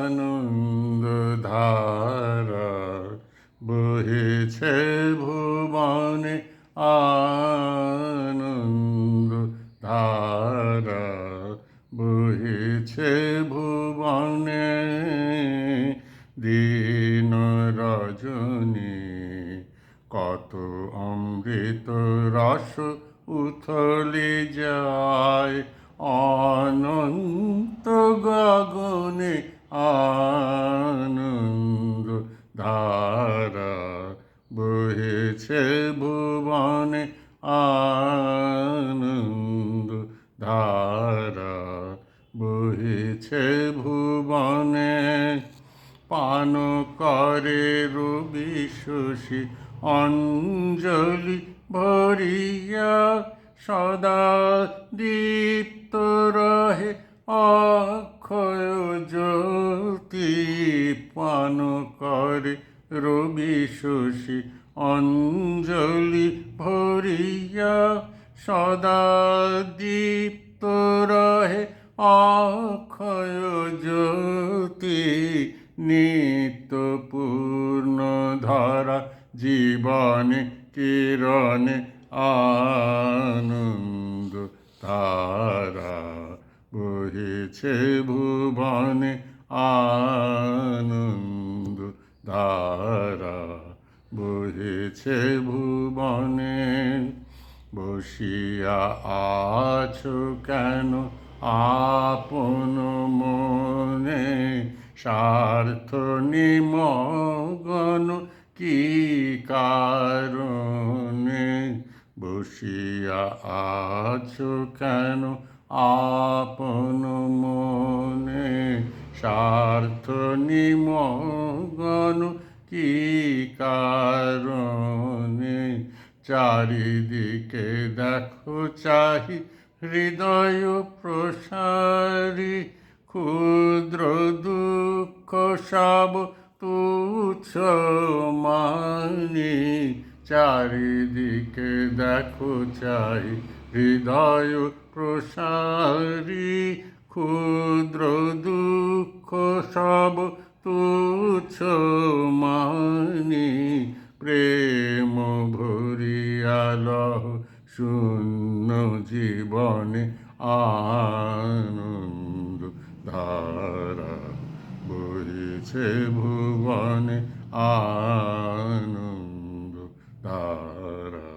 আনন্দ ধারা বহেছে ভুবনে আনন্দ ধারা বহেছে ভুবনে দিন রজনী কত অমৃত রস উথলে যায় অনন্ত গগনে আনন্দ ধারা বহেছে ভুবনে আনন্দ ধারা বহেছে ভুবনে। পান করে রবি শশী, অঞ্জলি ভরিয়া সদা দীপ্ত রহে অক্ষয় জ্যোতি পান করে। রবি শশী অঞ্জলি ভরিয়া সদা দীপ্ত রহে। অক্ষয় জ্যোতি নিত্য পূর্ণ ধরা জীবনে কিরণে আনন্দ। তারা বহেছে ভুবনে আনন্দ। ধারা বহেছে ভুবনে, বসিয়া আছো কেন আপন মনে? স্বার্থ নিমগন কি কারণে? বসিয়া আছো কেন? আপন মনে স্বার্থ নিমগন কি কারণে? চারিদিকে দেখো চাহি হৃদয় প্রসারী, ক্ষুদ্র দুঃখ সব তুচ্ছ মানি চারিদিকে দেখো চাই, হৃদয় প্রসারী, ক্ষুদ্র দুঃখ সব তুচ্ছ মানি, প্রেম ভরিয়ালহ শূন্য জীবনে আনন্দ ধারা বইছে ভুবনে আনন্দ। তারা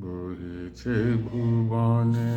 বলেছে ভুবনে